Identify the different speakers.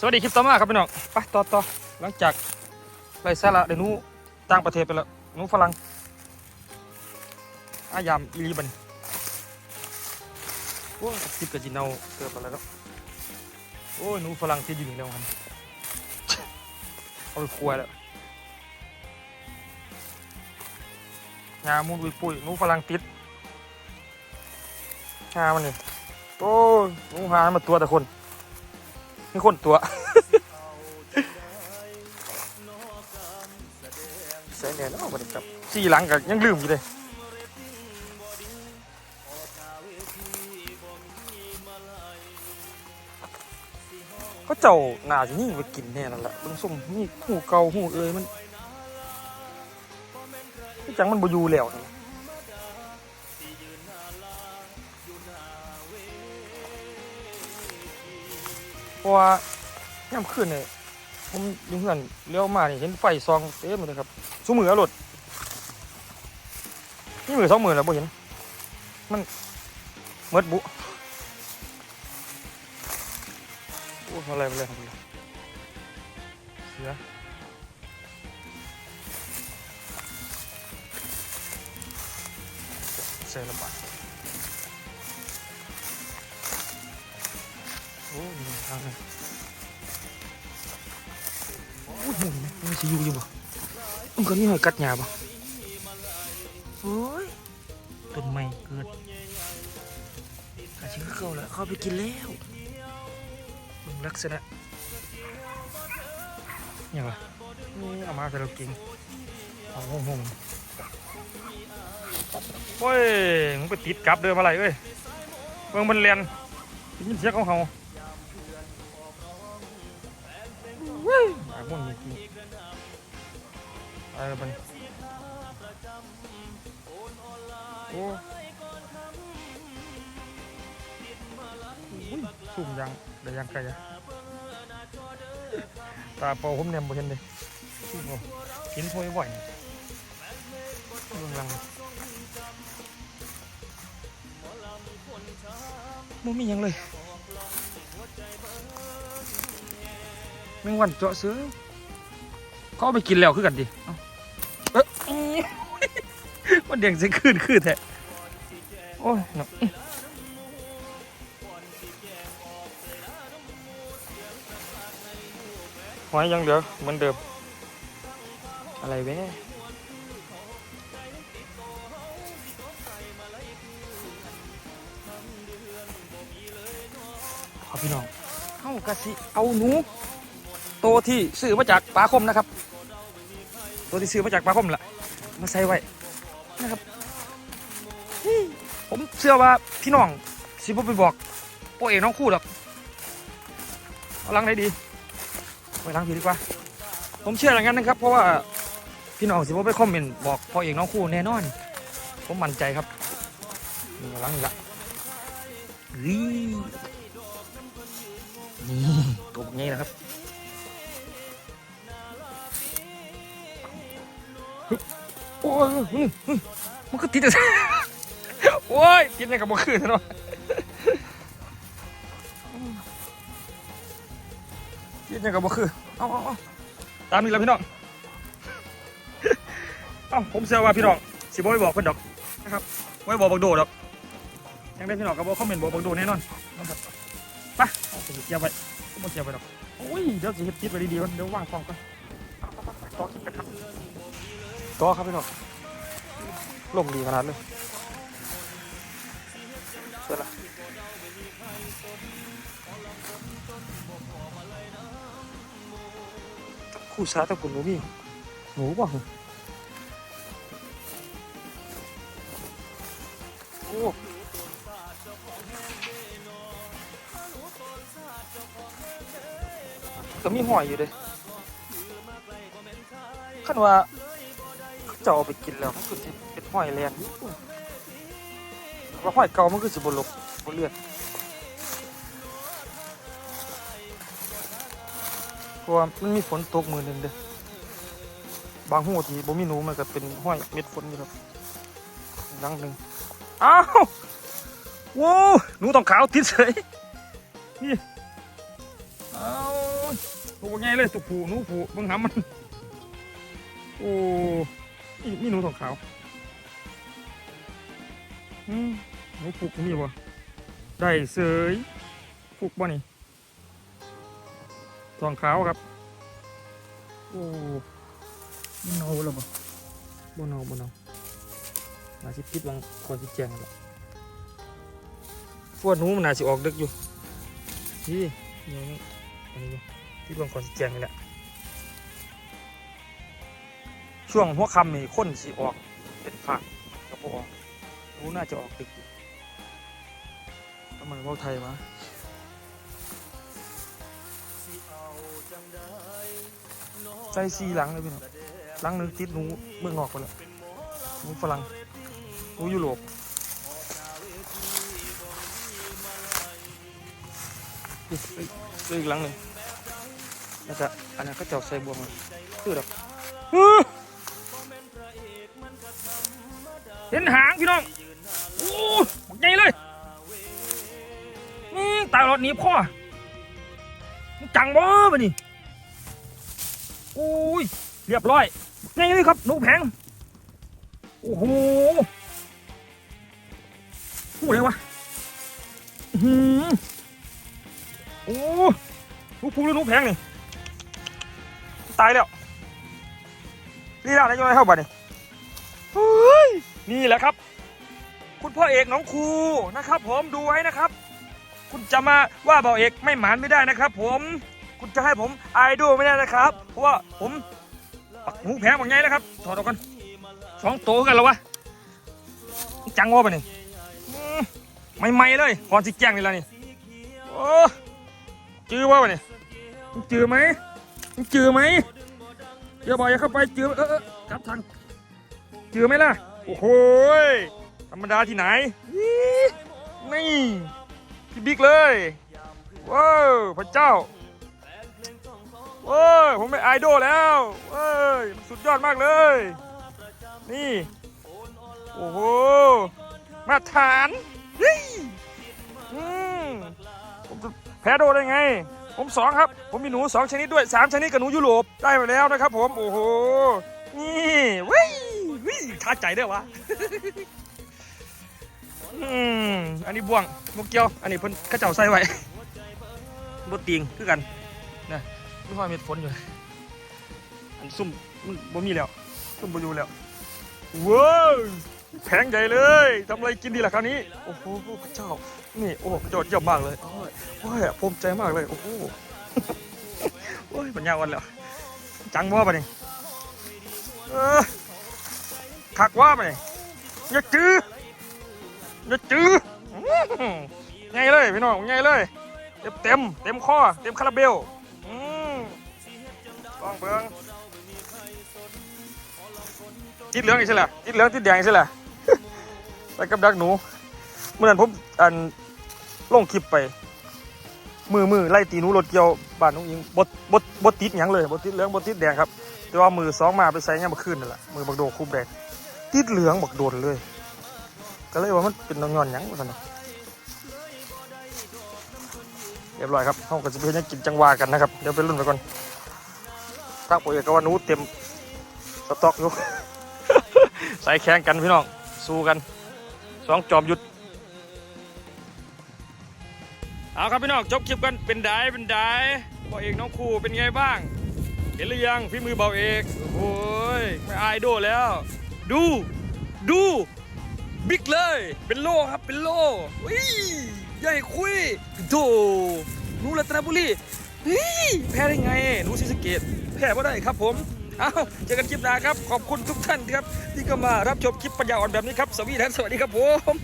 Speaker 1: สวัสดีคลิปต่อมาครับพี่น้องไปต่อต่อหลังจากไปซาละเดี๋ยวนู้ต่างประเทศไปแล้วนู้ฝรั่งอายามอีลีบันโอ้ยคลิปกับจีนเอาเกิดไปแล้วเนาะโอ้ยหนูฝรั่งที่อยู่นี่แล้วครับเอาไปครัวแล้วงามุนปุยปุยหนูฝรั่งติดงามันนี่โอ้ยหนูหามาตัวแต่คน นี่คนตัวใส่เนี่ยเนาะบัดนี้ครับสี่หลังก็ยังลืมอยู่เลยก็เจ้าหนาจะยิ่งไปกินแน่นั่นแหละเบิ่งสุ่มนี่หูเก่าหูเอ้ยมันจังมันบ่อยู่แล้วน เพราะว่าย่ำขึ้นเนี่ยผมอยุ่งเงินเลี้ยวมาเนี่เห็นไฟซองเต็มเลยครับสู้มือเอารถนี่มือสองมือแล้วบ่เห็น มันเมดบุโอ้อะไรไปเลยครับเสือเสือระบาด อ้มีทางเลยอุ้ยหมูนี่มันสิอยู่อยู่บ่มันก็มีหอยกัดหญ้าบ่โอ้ยต้นไม้เกิดอาชิคือเขาแล้วเข้าไปกินแล้วเบิ่งลักษณะเนี่ยว่ะนี่เอามาแต่เรากินเอาหงหงโอ้ยมึงไปติดกับเดินมาไรเอ้ยเบิ่งมันเรียนยินเสียงของเขา ม่วงจริงๆอะไรบันโอ้สุ่มยังได้ยังไกลอะตาเปล่าผมเนี่ยบ่เห็นเลยสุ่มเอาเห็นโพยบ่อยนี่เรื่องรังมันมียังเลยแมงวันเจาะซื้อ เขาเอาไปกินแล้วคือกันดิเอ้าเอ๊ะอี๋มันเด้งใส่คืนคืนแท้โอ้ยเนาะหอยยังเหลือเหมือนเดิม อะไรเว้ยพี่น้องเข้ากะสิเอาหนู โตวที่ซื้อมาจากปลาคมนะครับ ตัวที่ซื้อมาจากปลาคมละมาใส่ไว้นะครับผมเชื่อว่าพี่น้องสิบไปบอกพ่อเอกน้องคู่หรอกเอาลังไหนดีไปลังผีดีกว่า ผมเชื่ออย่างนั้นนะครับ เพราะว่าพี่น้องสิบไปคอมเมนต์บอกพ่อเอกน้องคู่แน่นอน ผมมั่นใจครับนี่เอาลังนี่ละนี่ตัวนี้นะครับ โอ้ยอื้ออื้อมันก็ติดอะโอ้ยติดในกับบ่คืนเนาะติดในกับบ่คือเอาเอาเอาตามนี้แล้วพี่น้องเอ้าผมเชื่อว่าพี่น้องสิบ่ไปบอกเพิ่นดอกนะครับไว้บอกบักโดดอกยังได้พี่น้องก็บ่คอมเมนต์บอกบักโดแน่นอนนะครับไปเอาไปก็บ่เก็บไว้ดอกโอ้ยเดี๋ยวสิเฮ็ดติดไว้ดีๆก่อนเดี๋ยววางกล้องก่อนเอาไปๆๆต่อคลิปกันครับ ต่อครับพี่น้องลมดีขนาดเลยเสร็จละคู่สาตะกุนหนูพี่หนูป่ะโอ้ก็มีหอยอยู่เลยขั้นว่า จะเอาไปกินแล้วมันคือสิเป็นห้อยแรงอยู่ว่าห้อยเก่ามันคือสิบลบบเลือดเพราะว่ามันมีฝนตกมือหนึ่งเด้อบางหูที่บ่มีหนูมันก็เป็นห้อยเม็ดฝนอยู่ครับหลังหนึ่งอ้าวโว้หนูต้องขาวติดเฉยนี่อ้าวตัวใหญ่เลยตัวผูหนูผูเบิ่งหามันโอ้ นี่หนูทองขาว อืมหนูผูกมีบ่ได้เสยผูกบ่นี่ทองขาวครับ โอ้มันเนาแล้วบ่บ่เนาบ่เนาน่าสิปิดวังคนสิแจ้งแล้วพวกหนูมันน่าสิออกดึกอยู่นี่เดี๋ยวนี้อันนี้อยู่ปิดวังคนสิแจ้งนี่แหละ ช่วงหัวค่ำนี่คนสิออกเป็นผักกระโปรงรู้น่าจะออกดึกทำไมว่าไทยวะใจซีหลังเลยพี่น้องหลังหนึงติดหนูเมืองนอกไปแล้วหนูฝรั่งหนูยุโรปอีกอีกอีกหลังหนึ่งน่าจะอันนั้นก็เจ้าใส่บวงเลยคือดอก เห็นหางพี่น้องโอ้บักใหญ่เลยนี่ตายรถหนีพ่อจังบ่ปะนี่โอ้ยเรียบร้อยบักใหญ่เลยครับหนูแพงโอ้โหพูดเลยวะอือหือโอ้หนูพูหรือหนูแพงนี่ตายแล้วนี่ล่ะนายยนให้เข้าบ้านนี่ย นี่แหละครับ คุณพ่อเอกน้องครูนะครับ ผมดูไว้นะครับ คุณจะมาว่าเบาเอกไม่หมานไม่ได้นะครับ ผมคุณจะให้ผมไอดอลไม่ได้นะครับ เพราะว่าผมปักหูแพงบางไงนะครับถอดออกกันสองโตกันแล้ววะจังวะปนี่อืมใหม่เลยก่อนสิแจ้งนี่ละนี่โอ้จื้อวะปนี่จื้อไหมจื้อไหมเดี๋ยวบอกอย่าเข้าไปจื้อเออเออกลับทางเจอไหมล่ะ โอ้โหธรรมดาที่ไหน นี่พี่บิ๊กเลยว้าวพระเจ้าว้าวผมเป็นไอดอลแล้วว้าวมันสุดยอดมากเลย นี่ โอ้โห มาตรฐานเฮ้ยอืมผมแพ้โดได้ไง ผมสองครับ ผมมีหนูสองชนิดด้วยสามชนิดกับหนูยุโรปได้มาแล้วนะครับผม โอ้โห นี่วิวิ ท้าใจด้วยวะอืมอันนี้บ่วงมุกเกียว อันนี้เพิ่นเข้าเจ้าใส่ไว้บดติงคือกันนะไม่ค่อยมีฝนอยู่ อันซุ่มมันบ่มีแล้วซุ่มบ่อยู่แล้วว้าวแพงใหญ่เลยทำอะไรกินดีล่ะคราวนี้ โอ้โหพระเจ้า นี่โอ้ยอดเยี่ยมมากเลยโอ้ยโอ้ยภูมิใจมากเลย โอ้โหโอ้ยปัญญาวันแล้ว จังบ่ปะนี่เออ คักว่าไปอย่าจื้ออย่าจื้อไงเลยพี่น้องไงเลยเต็มเต็มเต็มข้อเต็มคาราเบลอืมลองเบิ้งติดเหลืองอีกใช่ไหมติดเหลืองติดแดงอีกใช่ไหมไปกับดักหนูเมื่อนั้นผมอันลงคลิปไป มือมือไล่ตีหนูรถเกี่ยวบ้านน้องอิงบดบดบดติดหยังเลยบดติดเหลืองบดติดแดงครับแต่ว่ามือสองมาไปใส่เนี่ยมาขึ้นนั่นแหละมือบักโดคุบแดง ติดเหลืองบักโดนเลย ก็เลยว่ามันเป็นนองยอนยังวะท่านนะเรียบร้อยครับห้องก็จะไปเฮ็ดหยังกินจังหวากันนะครับ เดี๋ยวไปรุ่นไปก่อนทางปุ๋ยก็ว่านูเต็มสต็อกอยู่ใส่แข่งกันพี่น้อง สู้กันสองจอมหยุด เอาครับพี่น้องจบคลิปกันเป็นได้เป็นได้บอเอกน้องครูเป็นไงบ้าง เห็นหรือยังพี่มือเบาเอก โอ้ยไม่อายโดแล้ว ดู ดูบิ๊กเลย เป็นโลครับ เป็นโลวิใหญ่คุยโดหนูรัตนบุรีเฮ้ยแพ้ได้ไงรู้สิสเกตแพ้ไม่ได้ครับผมเอาเจอกันคลิปหน้าครับ ขอบคุณทุกท่านครับ ที่ก็มารับชมคลิปปัญญาอ่อนแบบนี้ครับ สวีดันสวัสดีครับผม